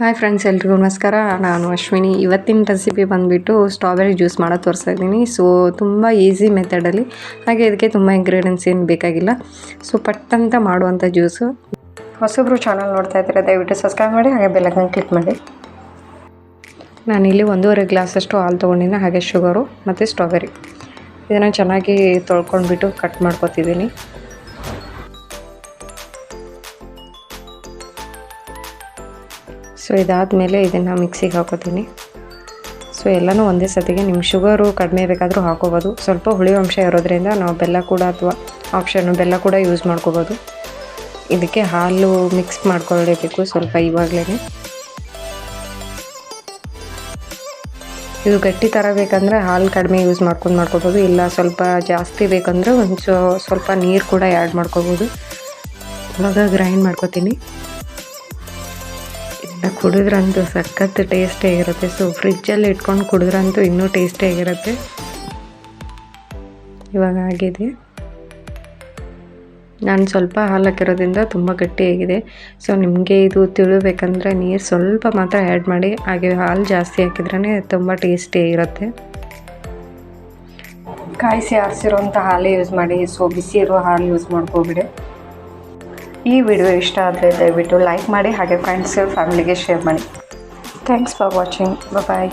Hi friends ಎಲ್ರಿಗೂ ನಮಸ್ಕಾರ. ನಾನು ಅಶ್ವಿನಿ. ಇವತ್ತಿನ ರೆಸಿಪಿ ಬಂದುಬಿಟ್ಟು ಸ್ಟ್ರಾಬೆರಿ ಜ್ಯೂಸ್ ಮಾಡೋದು ತೋರಿಸ್ತಾ ಇದ್ದೀನಿ. ಸೊ ತುಂಬ ಈಸಿ ಮೆಥಡಲ್ಲಿ ಹಾಗೆ ಇದಕ್ಕೆ ತುಂಬ ಇಂಗ್ರೀಡಿಯೆಂಟ್ಸ್ ಏನು ಬೇಕಾಗಿಲ್ಲ. ಸೊ ಪಟ್ಟಂತ ಮಾಡುವಂಥ ಜ್ಯೂಸು ಹೊಸಬ್ರು ಚಾನಲ್ ನೋಡ್ತಾ ಇದ್ದಾರೆ, ದಯವಿಟ್ಟು ಸಬ್ಸ್ಕ್ರೈಬ್ ಮಾಡಿ, ಹಾಗೆ ಬೆಲ್ಲಕ್ಕನ್ನು ಕ್ಲಿಕ್ ಮಾಡಿ. ನಾನಿಲ್ಲಿ ಒಂದೂವರೆ ಗ್ಲಾಸಷ್ಟು ಹಾಲು ತೊಗೊಂಡಿನಿ ಹಾಗೆ ಶುಗರು ಮತ್ತು ಸ್ಟ್ರಾಬೆರಿ ಇದನ್ನು ಚೆನ್ನಾಗಿ ತೊಳ್ಕೊಂಡ್ಬಿಟ್ಟು ಕಟ್ ಮಾಡ್ಕೊತಿದ್ದೀನಿ. ಸೊ ಇದಾದಮೇಲೆ ಇದನ್ನು ಮಿಕ್ಸಿಗೆ ಹಾಕೋತೀನಿ. ಸೊ ಎಲ್ಲನೂ ಒಂದೇ ಸತಿಗೆ ನಿಮ್ಮ ಶುಗರು ಕಡಿಮೆ ಬೇಕಾದರೂ ಹಾಕೋಬೋದು. ಸ್ವಲ್ಪ ಹುಳಿ ಅಂಶ ಇರೋದ್ರಿಂದ ನಾವು ಬೆಲ್ಲ ಕೂಡ ಅಥವಾ ಆಪ್ಷನ್ನು ಬೆಲ್ಲ ಕೂಡ ಯೂಸ್ ಮಾಡ್ಕೋಬೋದು. ಇದಕ್ಕೆ ಹಾಲು ಮಿಕ್ಸ್ ಮಾಡ್ಕೊಳ್ಳೇಬೇಕು ಸ್ವಲ್ಪ ಇವಾಗಲೇ ಇದು ಗಟ್ಟಿ ಥರ ಬೇಕಂದರೆ ಹಾಲು ಕಡಿಮೆ ಯೂಸ್ ಮಾಡ್ಕೊಂಡು ಮಾಡ್ಕೋಬೋದು. ಇಲ್ಲ ಸ್ವಲ್ಪ ಜಾಸ್ತಿ ಬೇಕಂದರೆ ಒಂದು ಸ್ವಲ್ಪ ನೀರು ಕೂಡ ಆ್ಯಡ್ ಮಾಡ್ಕೋಬೋದು. ಇವಾಗ ಗ್ರೈಂಡ್ ಮಾಡ್ಕೋತೀನಿ. ಕುಡಿದ್ರಂತೂ ಸಖತ್ ಟೇಸ್ಟೇ ಇರುತ್ತೆ ಸೊ ಫ್ರಿಜ್ಜಲ್ಲಿ ಇಟ್ಕೊಂಡು ಕುಡಿದ್ರಂತೂ ಇನ್ನೂ ಟೇಸ್ಟಿಯಾಗಿರುತ್ತೆ ಇವಾಗ ಆಗಿದೆ. ನಾನು ಸ್ವಲ್ಪ ಹಾಲು ತುಂಬ ಗಟ್ಟಿಯಾಗಿದೆ ಸೊ ನಿಮಗೆ ಇದು ತಿಳಿಬೇಕಂದ್ರೆ ನೀರು ಸ್ವಲ್ಪ ಮಾತ್ರ ಆ್ಯಡ್ ಮಾಡಿ, ಹಾಗೆ ಹಾಲು ಜಾಸ್ತಿ ಹಾಕಿದ್ರೇ ತುಂಬ ಟೇಸ್ಟಿ ಇರುತ್ತೆ ಕಾಯಿಸಿ ಆರಿಸಿರೋಂಥ ಹಾಲೇ ಯೂಸ್ ಮಾಡಿ. ಸೊ ಬಿಸಿ ಇರೋ ಹಾಲು ಯೂಸ್ ಮಾಡ್ಕೋಬಿಡಿ. ಈ ವಿಡಿಯೋ ಇಷ್ಟ ಆದರೆ ದಯವಿಟ್ಟು ಲೈಕ್ ಮಾಡಿ ಹಾಗೆ ಫ್ರೆಂಡ್ಸ್ ಫ್ಯಾಮಿಲಿಗೆ ಶೇರ್ ಮಾಡಿ. Thanks for watching bye